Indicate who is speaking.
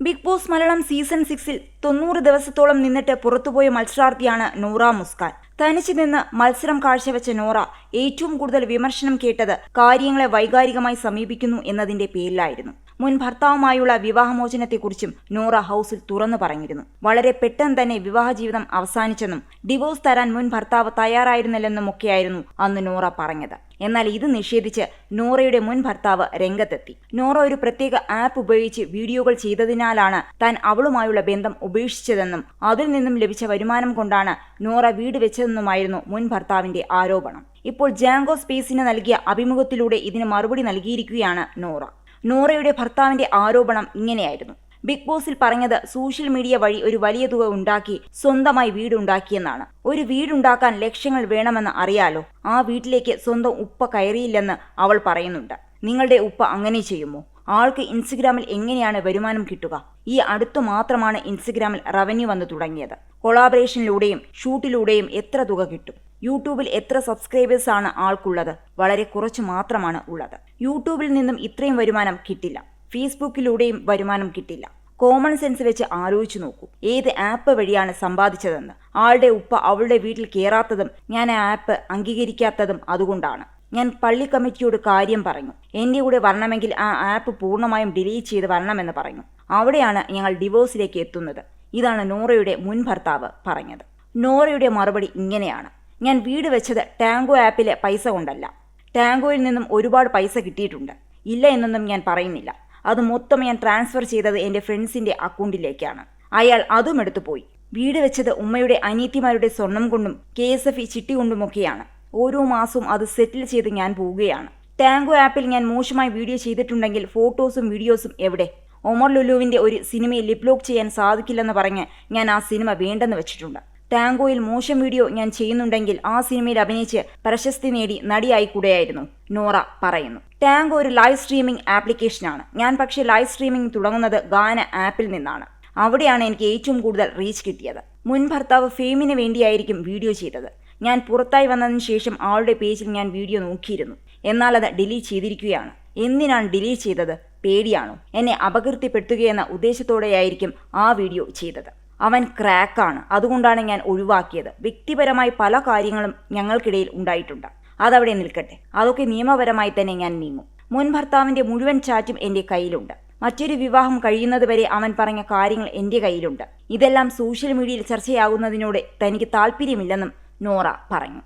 Speaker 1: Big boss Malayalam season സിക്സിൽ തൊണ്ണൂറ് ദിവസത്തോളം നിന്നിട്ട് പുറത്തുപോയ മത്സരാർത്ഥിയാണ് നൂറ മുസ്കാൻ. തനിച്ചു നിന്ന് മത്സരം കാഴ്ചവെച്ച നോറ ഏറ്റവും കൂടുതൽ വിമർശനം കേട്ടത് കാര്യങ്ങളെ വൈകാരികമായി സമീപിക്കുന്നു എന്നതിന്റെ പേരിലായിരുന്നു. മുൻ ഭർത്താവുമായുള്ള വിവാഹമോചനത്തെക്കുറിച്ചും നൂറ ഹൗസിൽ തുറന്നു പറഞ്ഞിരുന്നു. വളരെ പെട്ടെന്ന് തന്നെ വിവാഹ ജീവിതം അവസാനിച്ചെന്നും ഡിവോഴ്സ് തരാൻ മുൻ ഭർത്താവ് തയ്യാറായിരുന്നില്ലെന്നും ഒക്കെയായിരുന്നു അന്ന് നൂറ പറഞ്ഞത്. എന്നാൽ ഇത് നിഷേധിച്ച് നോറയുടെ മുൻ ഭർത്താവ് രംഗത്തെത്തി. നോറ ഒരു പ്രത്യേക ആപ്പ് ഉപയോഗിച്ച് വീഡിയോകൾ ചെയ്തതിനാലാണ് താൻ അവളുമായുള്ള ബന്ധം ഉപേക്ഷിച്ചതെന്നും അതിൽ നിന്നും ലഭിച്ച വരുമാനം കൊണ്ടാണ് നോറ വീട് വെച്ചതെന്നുമായിരുന്നു മുൻ ഭർത്താവിന്റെ ആരോപണം. ഇപ്പോൾ ജാങ്കോ സ്പേസിന് നൽകിയ അഭിമുഖത്തിലൂടെ ഇതിന് മറുപടി നൽകിയിരിക്കുകയാണ് നോറ. നോറയുടെ ഭർത്താവിന്റെ ആരോപണം ഇങ്ങനെയായിരുന്നു. ബിഗ് ബോസിൽ പറഞ്ഞത് സോഷ്യൽ മീഡിയ വഴി ഒരു വലിയ തുക ഉണ്ടാക്കി സ്വന്തമായി വീടുണ്ടാക്കിയെന്നാണ്. ഒരു വീടുണ്ടാക്കാൻ ലക്ഷ്യങ്ങൾ വേണമെന്ന് അറിയാലോ? ആ വീട്ടിലേക്ക് സ്വന്തം ഉപ്പ കയറിയില്ലെന്ന് അവൾ പറയുന്നുണ്ട്. നിങ്ങളുടെ ഉപ്പ അങ്ങനെ ചെയ്യുമോ? ആൾക്ക് ഇൻസ്റ്റഗ്രാമിൽ എങ്ങനെയാണ് വരുമാനം കിട്ടുക? ഈ അടുത്തു മാത്രമാണ് ഇൻസ്റ്റഗ്രാമിൽ റവന്യൂ വന്നു തുടങ്ങിയത്. കൊളാബറേഷനിലൂടെയും ഷൂട്ടിലൂടെയും എത്ര തുക കിട്ടും? യൂട്യൂബിൽ എത്ര സബ്സ്ക്രൈബേഴ്സ് ആണ് ആൾക്കുള്ളത്? വളരെ കുറച്ച് മാത്രമാണ് ഉള്ളത്. യൂട്യൂബിൽ നിന്നും ഇത്രയും വരുമാനം കിട്ടില്ല. ഫേസ്ബുക്കിലൂടെയും വരുമാനം കിട്ടില്ല. കോമൺ സെൻസ് വെച്ച് ആലോചിച്ചു നോക്കൂ. ഏത് ആപ്പ് വഴിയാണ് സമ്പാദിച്ചതെന്ന്? ആളുടെ ഉപ്പ അവളുടെ വീട്ടിൽ കയറാത്തതും ഞാൻ ആ ആപ്പ് അംഗീകരിക്കാത്തതും അതുകൊണ്ടാണ്. ഞാൻ പള്ളി കമ്മിറ്റിയോട് കാര്യം പറഞ്ഞു. എന്റെ കൂടെ വരണമെങ്കിൽ ആ ആപ്പ് പൂർണമായും ഡിലീറ്റ് ചെയ്ത് വരണമെന്ന് പറഞ്ഞു. അവിടെയാണ് ഞങ്ങൾ ഡിവോഴ്സിലേക്ക് എത്തുന്നത്. ഇതാണ് നോറയുടെ മുൻ ഭർത്താവ് പറഞ്ഞത്. നോറയുടെ മറുപടി ഇങ്ങനെയാണ്. ഞാൻ വീട് വെച്ചത് ടാങ്കോ ആപ്പിലെ പൈസ കൊണ്ടല്ല. ടാങ്കോയിൽ നിന്നും ഒരുപാട് പൈസ കിട്ടിയിട്ടുണ്ട്. ഇല്ല എന്നൊന്നും ഞാൻ പറയുന്നില്ല. അത് മൊത്തം ഞാൻ ട്രാൻസ്ഫർ ചെയ്തത് എന്റെ ഫ്രണ്ട്സിന്റെ അക്കൗണ്ടിലേക്കാണ്. അയാൾ അതും എടുത്തു പോയി. വീട് വെച്ചത് ഉമ്മയുടെ അനീത്തിമാരുടെ സ്വർണം കൊണ്ടും കെ എസ് എഫ് ഇ ചിട്ടി കൊണ്ടുമൊക്കെയാണ്. ഓരോ മാസവും അത് സെറ്റിൽ ചെയ്ത് ഞാൻ പോവുകയാണ്. ടാങ്കോ ആപ്പിൽ ഞാൻ മോശമായി വീഡിയോ ചെയ്തിട്ടുണ്ടെങ്കിൽ ഫോട്ടോസും വീഡിയോസും എവിടെ? ഒമർ ലുലുവിന്റെ ഒരു സിനിമയിൽ ലിപ്ലോക്ക് ചെയ്യാൻ സാധിക്കില്ലെന്ന് പറഞ്ഞ് ഞാൻ ആ സിനിമ വേണ്ടെന്ന് വെച്ചിട്ടുണ്ട്. ടാങ്കോയിൽ മോശം വീഡിയോ ഞാൻ ചെയ്യുന്നുണ്ടെങ്കിൽ ആ സിനിമയിൽ അഭിനയിച്ച് പ്രശസ്തി നേടി നടിയായി കൂടെയായിരുന്നു നോറ പറയുന്നു. ടാങ്കോ ഒരു ലൈവ് സ്ട്രീമിംഗ് ആപ്ലിക്കേഷനാണ് ഞാൻ പക്ഷേ ലൈവ് സ്ട്രീമിംഗ് തുടങ്ങുന്നത് ഗാന ആപ്പിൽ നിന്നാണ്. അവിടെയാണ് എനിക്ക് ഏറ്റവും കൂടുതൽ റീച്ച് കിട്ടിയത്. മുൻ ഭർത്താവ് ഫെയിമിന് വേണ്ടിയായിരിക്കും വീഡിയോ ചെയ്തത്. ഞാൻ പുറത്തായി വന്നതിന് ശേഷം ആളുടെ പേജിൽ ഞാൻ വീഡിയോ നോക്കിയിരുന്നു. എന്നാൽ അത് ഡിലീറ്റ് ചെയ്തിരിക്കുകയാണ്. എന്തിനാണ് ഡിലീറ്റ് ചെയ്തത്? പേടിയാണോ? എന്നെ അപകീർത്തിപ്പെടുത്തുകയെന്ന ഉദ്ദേശത്തോടെയായിരിക്കും ആ വീഡിയോ ചെയ്തത്. അവൻ ക്രാക്കാണ്. അതുകൊണ്ടാണ് ഞാൻ ഒഴിവാക്കിയത്. വ്യക്തിപരമായി പല കാര്യങ്ങളും ഞങ്ങൾക്കിടയിൽ ഉണ്ടായിട്ടുണ്ട്. അതവിടെ നിൽക്കട്ടെ. അതൊക്കെ നിയമപരമായി തന്നെ ഞാൻ നീങ്ങും. മുൻ ഭർത്താവിന്റെ മുഴുവൻ ചാറ്റും എന്റെ കയ്യിലുണ്ട്. മറ്റൊരു വിവാഹം കഴിയുന്നതുവരെ അവൻ പറഞ്ഞ കാര്യങ്ങൾ എന്റെ കയ്യിലുണ്ട്. ഇതെല്ലാം സോഷ്യൽ മീഡിയയിൽ ചർച്ചയാകുന്നതിനോട് തനിക്ക് താല്പര്യമില്ലെന്നും നോറ പറഞ്ഞു.